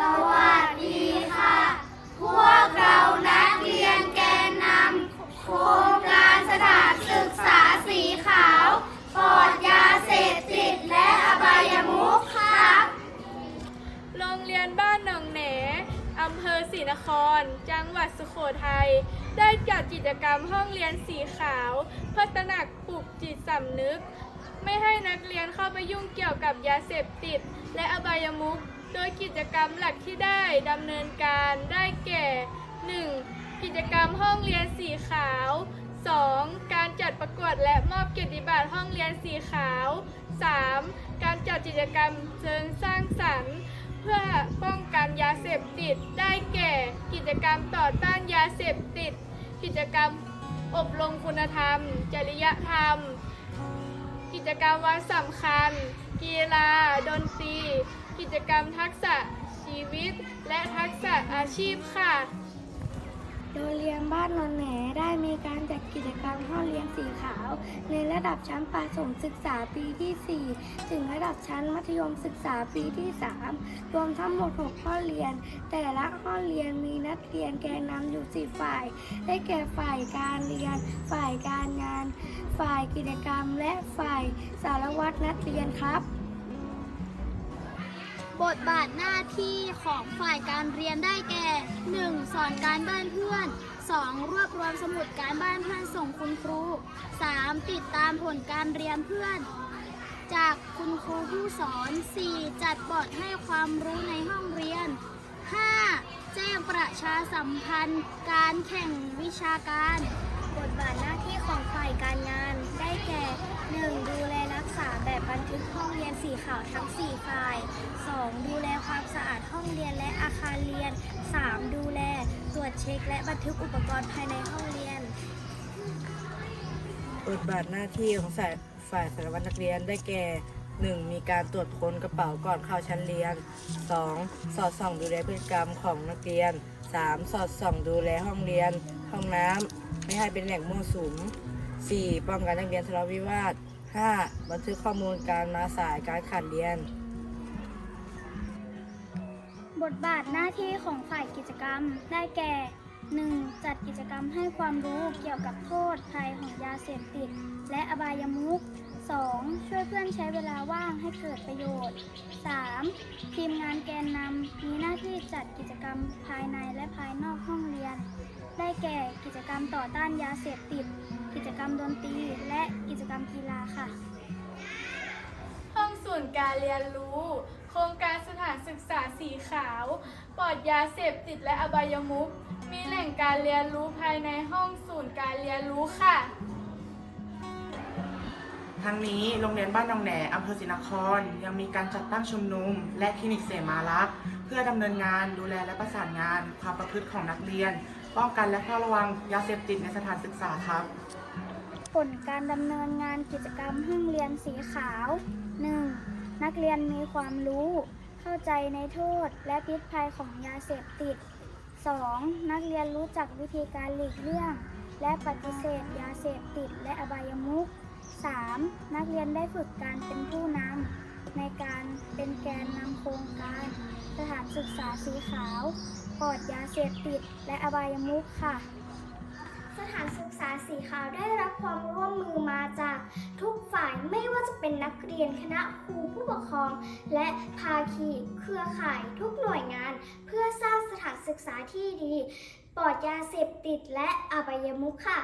สวัสดีค่ะ พวกเรานักเรียนแกนนำโครงการสถานศึกษาสีขาวปลอดยาเสพติดและอบายมุขครับ โรงเรียนบ้านหนองแหนอำเภอศรีนคร จังหวัดสุโขทัย ได้จัดกิจกรรมห้องเรียนสีขาว เพื่อตระหนักปลุกจิตสำนึก ไม่ให้นักเรียนเข้าไปยุ่งเกี่ยวกับยาเสพติด และอบายมุข โดยกิจกรรมหลักที่ได้ดำเนินการได้แก่ 1. กิจกรรมห้องเรียนสีขาว 2. การจัดประกวดและมอบเกียรติบัตรห้องเรียนสีขาว 3. การจัดกิจกรรมเชิงสร้างสรรค์ เพื่อป้องกันยาเสพติดได้แก่ กิจกรรมต่อต้านยาเสพติด กิจกรรมอบรมคุณธรรม จริยธรรม กิจกรรมวันสำคัญ กีฬา ดนตรี กิจกรรมทักษะชีวิต และทักษะอาชีพค่ะ โรงเรียนบ้านนนแหนได้มีการจัดกิจกรรมห้องเรียนสีขาว ในระดับชั้นประถมศึกษาปีที่ 4 ถึงระดับชั้นมัธยมศึกษาปีที่ 3 รวมทั้งหมด 6 ห้องเรียน แต่ละห้องเรียนมีนักเรียนแกนนำอยู่4ฝ่าย ได้แก่ฝ่ายการเรียน ฝ่ายการงาน ฝ่ายกิจกรรม และฝ่ายสารวัตรนักเรียนครับ บทบาทหน้าที่ของฝ่ายการเรียนได้แก่ 1. สอนการบ้านเพื่อน 2. รวบรวมสมุดการบ้านเพื่อนส่งคุณครู 3. ติดตามผลการเรียนเพื่อน จากคุณครูผู้สอน 4. จัดบอร์ดให้ความรู้ในห้องเรียน 5. แจ้งประชาสัมพันธ์ การแข่งวิชาการ บทบาทหน้าที่ของฝ่ายการงาน ได้แก่ 1. ดูแลรักษาแบบบันทึกห้องเรียนสีขาวทั้ง 4 ฝ่าย 2. ดูแลความสะอาดห้องเรียนและอาคารเรียน 3. ดูแลตรวจเช็คและบันทึกอุปกรณ์ภายในห้องเรียน บทบาทหน้าที่ของฝ่ายฝ่ายสารวัตรนักเรียนได้แก่ 1. มีการตรวจค้นกระเป๋าก่อนเข้าชั้นเรียน 2. สอดส่องดูแลพฤติกรรมของนักเรียน 3. สอดส่องดูแลห้องเรียน ห้องน้ำไม่ให้เป็นแหล่งมั่วสุม 4. ป้องกันนักเรียนทะเลาะวิวาท 5. บันทึกข้อมูลการมาสายการขาดเรียน บทบาทหน้าที่ของฝ่ายกิจกรรมได้แก่ 1. จัดกิจกรรมให้ความรู้เกี่ยวกับโทษภัยของยาเสพติด และอบายมุข 2. ช่วยเพื่อนใช้เวลาว่างให้เกิดประโยชน์ 3. ทีมงานแกนนำมีหน้าที่จัดกิจกรรมภายในและ แก่กิจกรรมต่อต้านยาเสพติด กิจกรรมดนตรีและกิจกรรมกีฬาค่ะ ห้องศูนย์การเรียนรู้ โครงการสถานศึกษาสีขาว ปลอดยาเสพติดและอบายมุขมีแหล่งการเรียนรู้ภายในห้องศูนย์การเรียนรู้ค่ะ ทั้งนี้โรงเรียนบ้านหนองแหนอำเภอศรีนคร ยังมีการจัดตั้งชุมนุม และคลินิกเสมารักษ์เพื่อดำเนินงานดูแลและประสานงาน ความประพฤติของนักเรียน ป้องกันและเฝ้าระวังยาเสพติดในสถานศึกษาครับ ผลการดำเนินงานกิจกรรมห้องเรียนสีขาว 1. นักเรียนมีความรู้ เข้าใจในโทษและพิษภัยของยาเสพติด 2. นักเรียนรู้จักวิธีการหลีกเลี่ยง และปฏิเสธยาเสพติดและอบายมุข 3. นักเรียนได้ฝึกการเป็นผู้นำ ในการเป็นแกนนำโครงการ สถานศึกษาสีขาวปลอดยาเสพติด และอบายมุขค่ะ สถานศึกษาสีขาวได้รับความร่วมมือมาจากทุกฝ่ายไม่ว่าจะเป็นนักเรียนคณะครูผู้ปกครอง และภาคีเครือข่ายทุกหน่วยงาน เพื่อสร้างสถานศึกษาที่ดีปลอดยาเสพติดและอบายมุขค่ะ